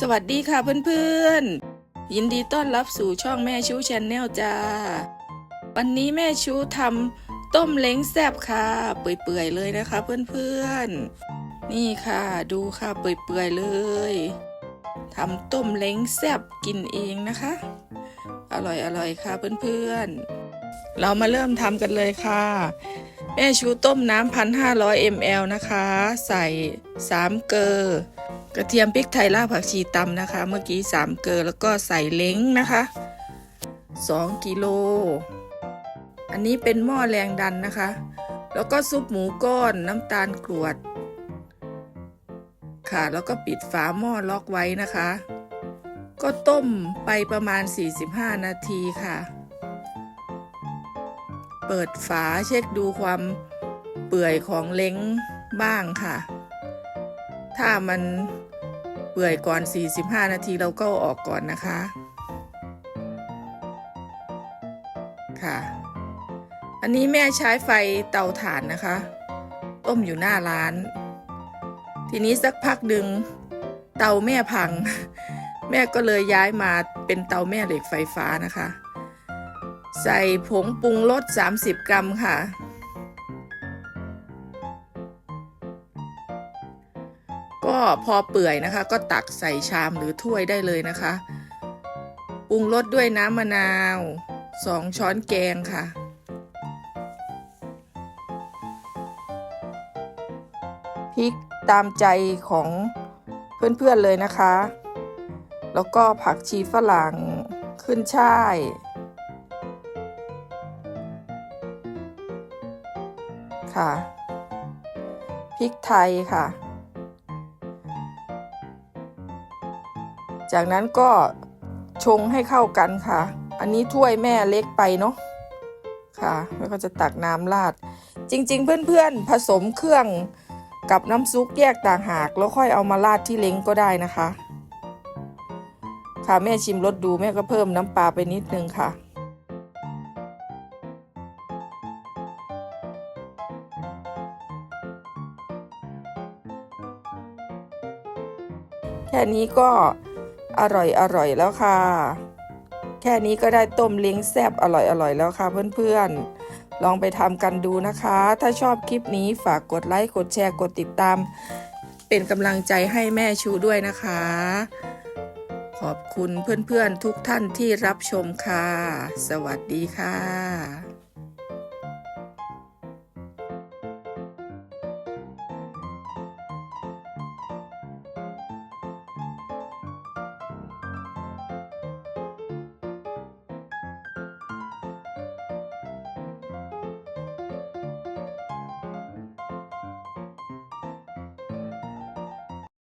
สวัสดีค่ะเพื่อนๆ ยินดีต้อนรับสู่ช่องแม่ชูชนแนลจ้า วันนี้แม่ชูทำต้มเล้งแซบค่ะ เปื่อยๆเลยนะคะเพื่อนๆ นี่ค่ะดูค่ะเปื่อยๆเลยทำต้มเล้งแซบกินเองนะคะ อร่อยๆค่ะเพื่อนๆ เรามาเริ่มทำกันเลยค่ะ แม่ชูต้มน้ำพันห้าร้อยมลนะคะ ใส่สามเกลอ กระเทียมพริกไทยรากผักชีตำนะคะ เมื่อกี้สามเกลือแล้วก็ใส่เล้งนะคะสองกิโล อันนี้เป็นหม้อแรงดันนะคะ แล้วก็ซุปหมูก้อนน้ำตาลกรวด ค่ะแล้วก็ปิดฝาหม้อล็อกไว้นะคะ ก็ต้มไปประมาณ 45 นาทีค่ะ เปิดฝาเช็คดูความเปื่อยของเล้งบ้างค่ะ ถ้ามัน เปื่อยก่อน 45 นาทีเราก็ออกก่อนนะคะ ค่ะ อันนี้แม่ใช้ไฟเตาถ่านนะคะ ต้มอยู่หน้าร้าน ทีนี้สักพักหนึ่งเตาแม่พัง แม่ก็เลยย้ายมาเป็นเตาแม่เหล็กไฟฟ้านะคะ ใส่ผงปรุงรส 30 กรัมค่ะ ก็พอเปื่อยนะคะ ก็ตักใส่ชามหรือถ้วยได้เลยนะคะปรุงรสด้วยน้ำมะนาว2ช้อนแกงค่ะ พริกตามใจของเพื่อนๆเลยนะคะ แล้วก็ผักชีฝรั่งขึ้นช่ายค่ะ พริกไทยค่ะ จากนั้นก็ชงให้เข้ากันค่ะ อันนี้ถ้วยแม่เล็กไปเนาะค่ะแล้วก็จะตักน้ำราด จริง ๆ เพื่อนๆ ผสมเครื่องกับน้ำซุปแยกต่างหาก แล้วค่อยเอามาราดที่เล้งก็ได้นะคะ ค่ะแม่ชิมรสดูแม่ก็เพิ่มน้ำปลาไปนิดนึงค่ะแค่นี้ก็ อร่อยอร่อยแล้วค่ะ แค่นี้ก็ได้ต้มเล้งแซบอร่อยอร่อยแล้วค่ะเพื่อนๆ ลองไปทำกันดูนะคะ ถ้าชอบคลิปนี้ฝากกดไลค์กดแชร์กดติดตาม เป็นกำลังใจให้แม่ชูด้วยนะคะ ขอบคุณเพื่อนๆทุกท่านที่รับชมค่ะ สวัสดีค่ะ